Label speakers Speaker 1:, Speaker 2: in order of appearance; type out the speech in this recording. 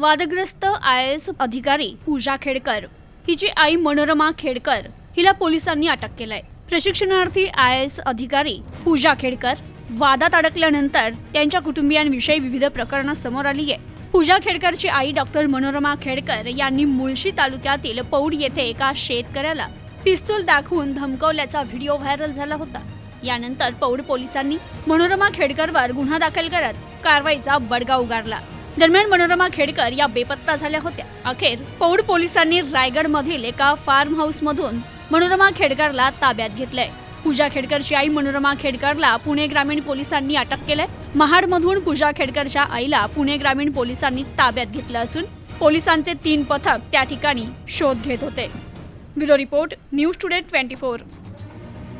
Speaker 1: वादग्रस्त I S अधिकारी पूजा खेडकर. हिची आई मनोरमा खेडकर हिला पोलिसांनी अटक केलंय. प्रशिक्षणार्थी आय एस अधिकारी पूजा खेडकर वादात अडकल्यानंतर त्यांच्या कुटुंबियांविषयी विविध प्रकरणं समोर आली आहे पूजा खेडकरची आई डॉक्टर मनोरमा खेडकर यांनी मुळशी तालुक्यातील पौड येथे एका शेतकऱ्याला पिस्तूल दाखवून धमकवल्याचा व्हिडिओ व्हायरल झाला होता. यानंतर पौड पोलिसांनी मनोरमा खेडकरवर गुन्हा दाखल करत कारवाईचा बडगा उगारला. दरम्यान मनोरमा खेडकर या बेपत्ता झाल्या होत्या. अखेर पौड पोलिसांनी रायगड मधील एका फार्म हाऊस मधून मनोरमा खेडकरला ताब्यात घेतलंय. पूजा खेडकरची आई मनोरमा खेडकरला पुणे ग्रामीण पोलिसांनी अटक केलंय. महाडमधून पूजा खेडकरच्या आईला पुणे ग्रामीण पोलिसांनी ताब्यात घेतलं असून पोलिसांचे तीन पथक त्या ठिकाणी शोध घेत होते. Bureau report news today twenty four.